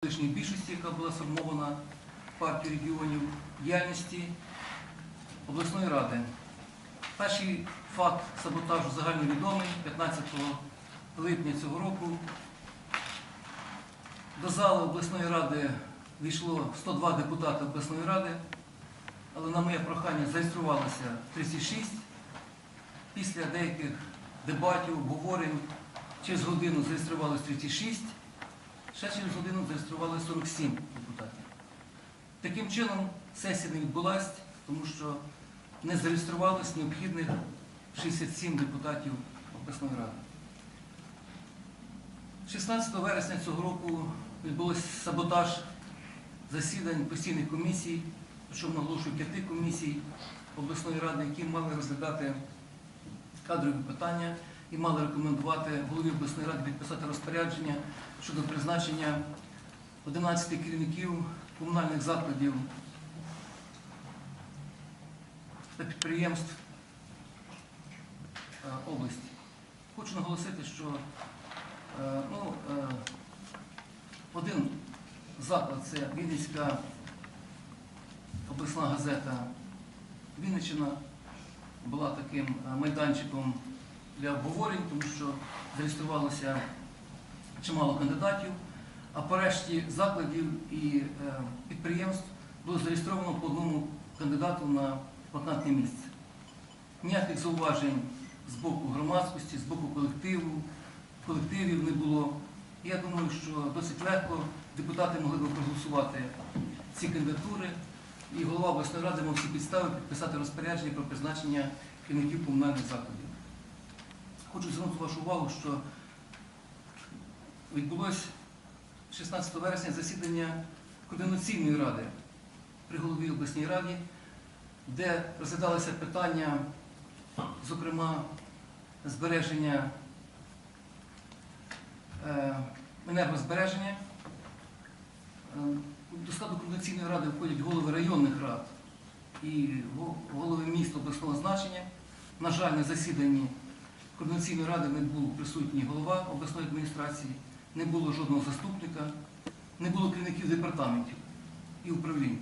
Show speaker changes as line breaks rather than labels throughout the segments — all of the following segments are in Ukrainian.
політичної більшості, яка була сформована партією регіонів діяльності обласної ради. Перший факт саботажу загальновідомий 15 липня цього року. До зали обласної ради війшло 102 депутати обласної ради, але на моє прохання зареєструвалося 36. Після деяких дебатів, обговорень через годину зареєструвалося 36. Ще через годину зареєстрували 47 депутатів. Таким чином, сесія не відбулася, тому що не зареєструвалось необхідних 67 депутатів обласної ради. 16 вересня цього року відбувся саботаж засідань постійних комісій, що наголошую п'яти комісій обласної ради, які мали розглядати кадрові питання і мали рекомендувати голові обласної ради підписати розпорядження щодо призначення 11 керівників комунальних закладів та підприємств е, області. Хочу наголосити, що е, ну, е, один заклад це Вінницька обласна газета Вінниччина була таким майданчиком для обговорень, тому що зареєструвалося чимало кандидатів, а по решті закладів і е, підприємств було зареєстровано по одному кандидату на вакантне місце. Ніяких зауважень з боку громадськості, з боку колективу, колективів не було. Я думаю, що досить легко депутати могли б проголосувати ці кандидатури, і голова обласної ради мав всі підстави підписати розпорядження про призначення керівників комунальних закладів. Хочу звернути вашу увагу, що відбулось 16 вересня засідання координаційної ради при голові обласній раді, де розглядалися питання, зокрема, збереження е, енергозбереження. Е, До складу координаційної ради входять голови районних рад і голови міст обласного значення. На жаль, на засіданні координаційної ради не був присутній голова обласної адміністрації, не було жодного заступника, не було керівників департаментів і управлінь.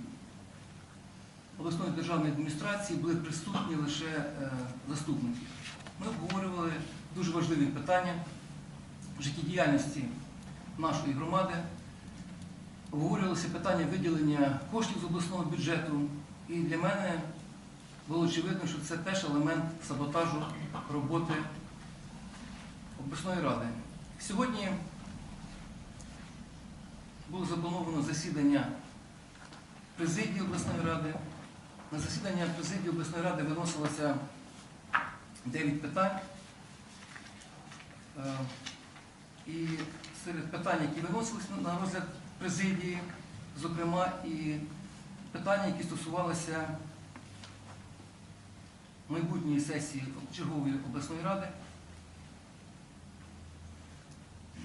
Обласної державної адміністрації були присутні лише е, заступники. Ми обговорювали дуже важливі питання життєдіяльності нашої громади. Обговорювалося питання виділення коштів з обласного бюджету. І для мене було очевидно, що це теж елемент саботажу роботи обласної ради. Сьогодні було заплановано засідання президії обласної ради. На засідання президії обласної ради виносилося 9 питань. Е, І серед питань, які виносилися на розгляд президії, зокрема і питання, які стосувалися майбутньої сесії чергової обласної ради.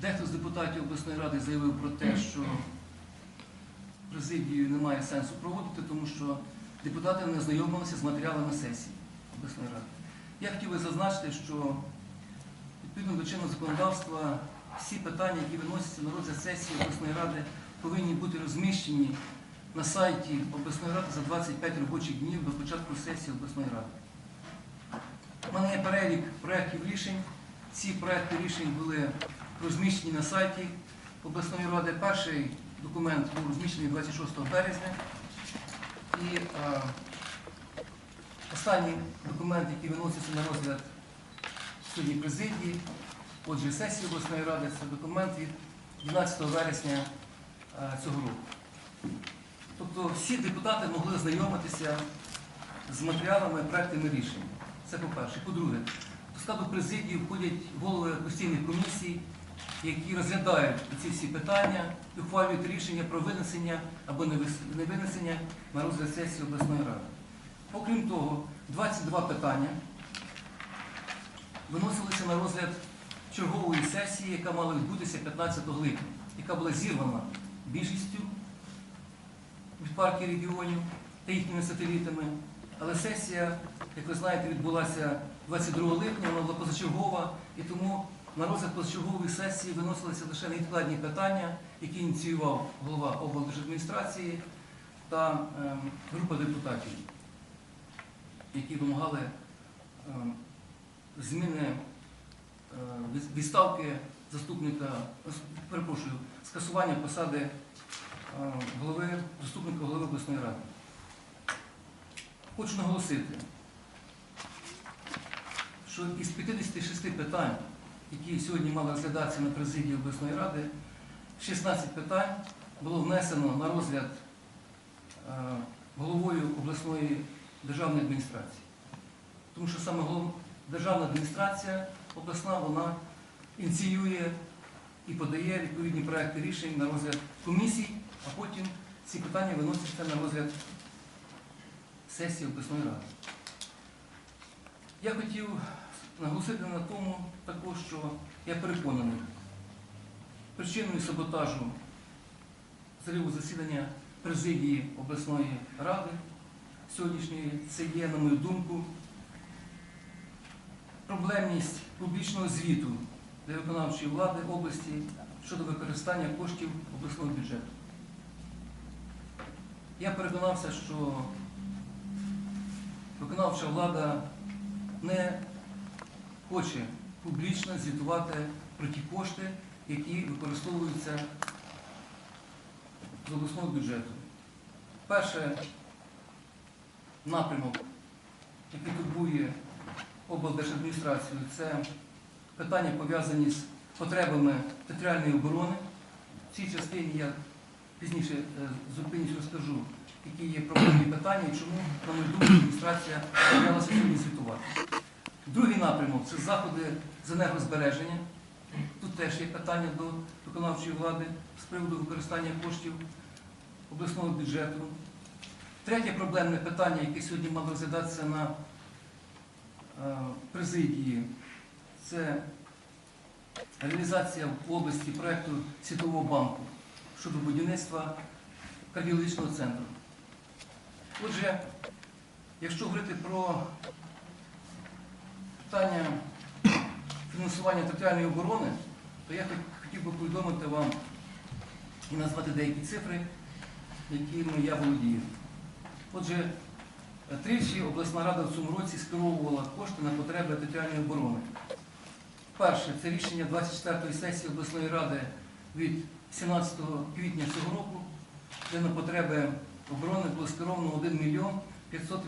Дехто з депутатів обласної ради заявив про те, що президію немає сенсу проводити, тому що депутати не знайомилися з матеріалами сесії обласної ради. Я хотів би зазначити, що відповідно до чинного законодавства всі питання, які виносяться на розгляд сесії обласної ради, повинні бути розміщені на сайті обласної ради за 25 робочих днів до початку сесії обласної ради. У мене є перелік проєктів рішень. Ці проекти рішень були розміщені на сайті обласної ради. Перший документ був розміщений 26 березня. І е, останній документ, який виноситься на розгляд судді президії, отже, сесії обласної ради, це документ від 12 вересня е, цього року. Тобто всі депутати могли знайомитися з матеріалами проектами рішень. Це по-перше. По-друге, складу президії входять голови постійних комісій, які розглядають ці всі питання і ухвалюють рішення про винесення або не винесення на розгляд сесії обласної ради. Окрім того, 22 питання виносилися на розгляд чергової сесії, яка мала відбутися 15 липня, яка була зірвана більшістю від партії регіонів та їхніми сателітами. Але сесія, як ви знаєте, відбулася 22 липня, вона була позачергова, і тому на розгляд позачергової сесії виносилися лише невідкладні питання, які ініціював голова облдержадміністрації та ем, група депутатів, які вимагали ем, зміни е, відставки заступника, перепрошую, скасування посади голови, заступника голови обласної ради. Хочу наголосити, що із 56 питань, які сьогодні мали розглядатися на президії обласної ради, 16 питань було внесено на розгляд е, головою обласної державної адміністрації. Тому що саме державна адміністрація обласна вона ініціює і подає відповідні проекти рішень на розгляд комісій, а потім ці питання виносяться на розгляд сесії обласної ради. Я хотів наголосити на тому також, що я переконаний, причиною саботажу зриву засідання президії обласної ради сьогоднішньої це є, на мою думку, проблемність публічного звіту для виконавчої влади області щодо використання коштів обласного бюджету. Я переконався, що виконавча влада не хоче публічно звітувати про ті кошти, які використовуються з обласного бюджету. Перше напрямок, який турбує облдержадміністрацію, це питання пов'язані з потребами територіальної оборони. В цій частині я пізніше е, зупинюсь, розкажу, які є проблемні питання і чому, на мою думку, адміністрація боялася сьогодні звітувати. Другий напрямок це заходи з енергозбереження. Тут теж є питання до виконавчої влади з приводу використання коштів обласного бюджету. Третє проблемне питання, яке сьогодні мало розглядатися на е, президії, це реалізація в області проєкту Світового банку щодо будівництва кардіологічного центру. Отже, якщо говорити про питання фінансування територіальної оборони, то я хотів би повідомити вам і назвати деякі цифри, якими я володію. Отже, тричі обласна рада в цьому році скеровувала кошти на потреби територіальної оборони. Перше, це рішення 24-ї сесії обласної ради від 17 квітня цього року, де на потреби оборони було скеровано 1 мільйон 530